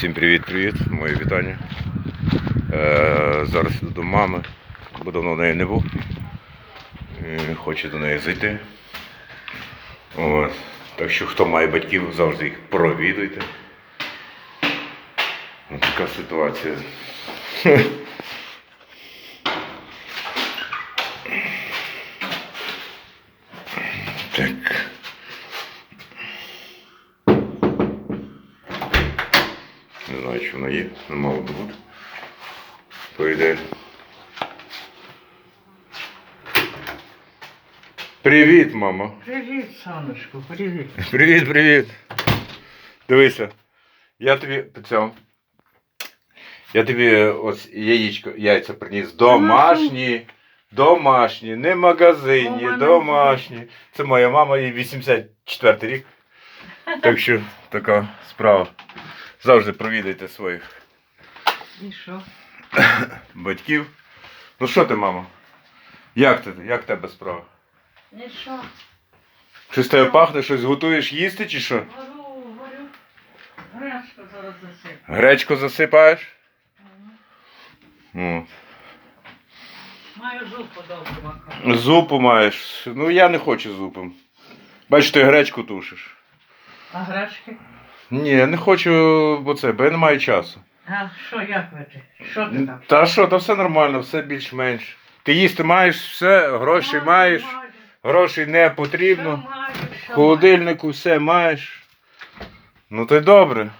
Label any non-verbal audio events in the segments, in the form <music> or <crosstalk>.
Всім привіт-привіт, моє вітання. Е, зараз йду до мами, бо давно в неї не був. І хочу до неї зайти. От. Так що хто має батьків, завжди їх провідуйте. Ось така ситуація. <laughs> Так. Не знаю, чи вона є, не мало би бути. По ідеї. Привіт, мама. Привіт, сонечко, привіт. Привіт, привіт. Дивися. Я тобі цьому. Я тобі ось яєчко, яйця приніс. Домашні. Домашні, не магазинні, мене домашні. Це моя мама, їй 84 рік. Так що така справа. Завжди провідайте своїх І що? <coughs> батьків. Ну що ти, мамо? Як ти? Як тебе справа? Щось з тебе пахне, щось готуєш їсти чи що? Горю, горю. Грешко зараз засип. Гречку засипаєш? Ну. Маю зуб добру макар. Зупу маєш. Ну я не хочу зупом. Бачиш, ти гречку тушиш. А грешки? Ні, не хочу, бо це, бо я не маю часу. А що, як ви ти? Що ти там? Та що, та все нормально, все більш-менш. Ти їсти маєш все, гроші Маю, маєш, маю. грошей не потрібно. маю, що В холодильнику все маєш. Ну то й добре.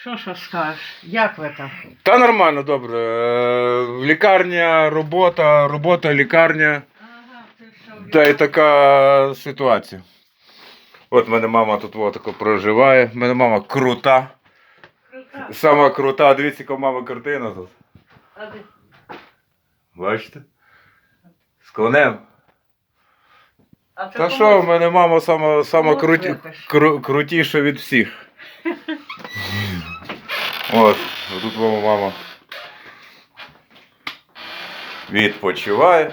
Що, що скажеш? Як ви там? Та нормально, добре. Е, Лікарня, робота, робота, лікарня. Ага, ти що? Та й така ситуація. От мене мама тут от тако проживає. В мене мама крута. Крута. Сама крута. Дивіться, яка в мами картина тут. Бачите? З конем. а Та що, в мене мама сама, сама круті, кру, крутіша від всіх. От, тут мама, мама відпочиває.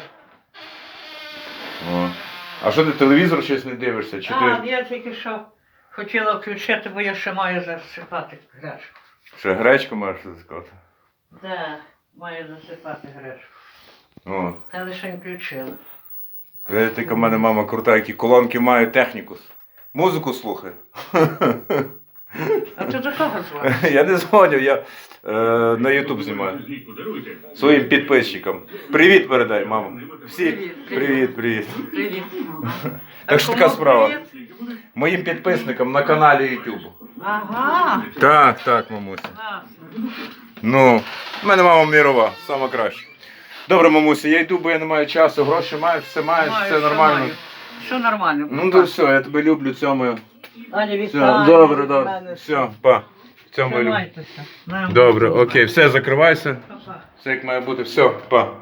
О. А що ти телевізор щось не дивишся? Чи А, ти я тільки що хотіла включити, бо я ще маю засипати гречку. ще гречку маєш сказати? Да, маю засипати гречку. О. Та лише включила. Видите, яка в мене мама крута, які колонки має технікус. Музику слухає. <laughs> А ти до кого звати? <laughs> Я не дзвоню, я е, на Ютуб знімаю. Своїм підписчикам. Привіт передай, мамо. Всі Привіт, привіт. <laughs> Так що така справа. Моїм підписникам на каналі Ютубу. Ага. Так, так, мамуся. Ну, в мене мама мірова, сама краща. Добре, мамуся, я йду, бо я не маю часу, гроші маю, все маєш, Маю, все нормально. Все нормально. Ну то все, я тебе люблю, цьомою. Аня, Все, вітаю. добре, від добре. мене. Все, па. Цьомою люблю. Тримайтеся. Нам Добре, окей, все, закривайся. Па-па. Все як має бути, все, па.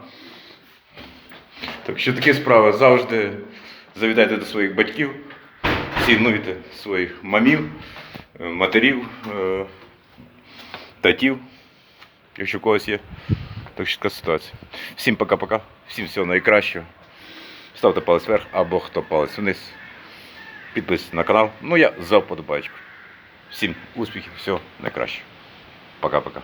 Так що такі справи. Завжди завітайте до своїх батьків, цінуйте своїх мамів, е, матерів, е, татів, якщо в когось є. Так що така ситуація. Всім пока-пока, всім всього найкращого. Ставте палець вверх або хто палець вниз. Підписуйтесь на канал. Ну я за вподобайку. Всім успіхів, всього найкращого. Пока-пока.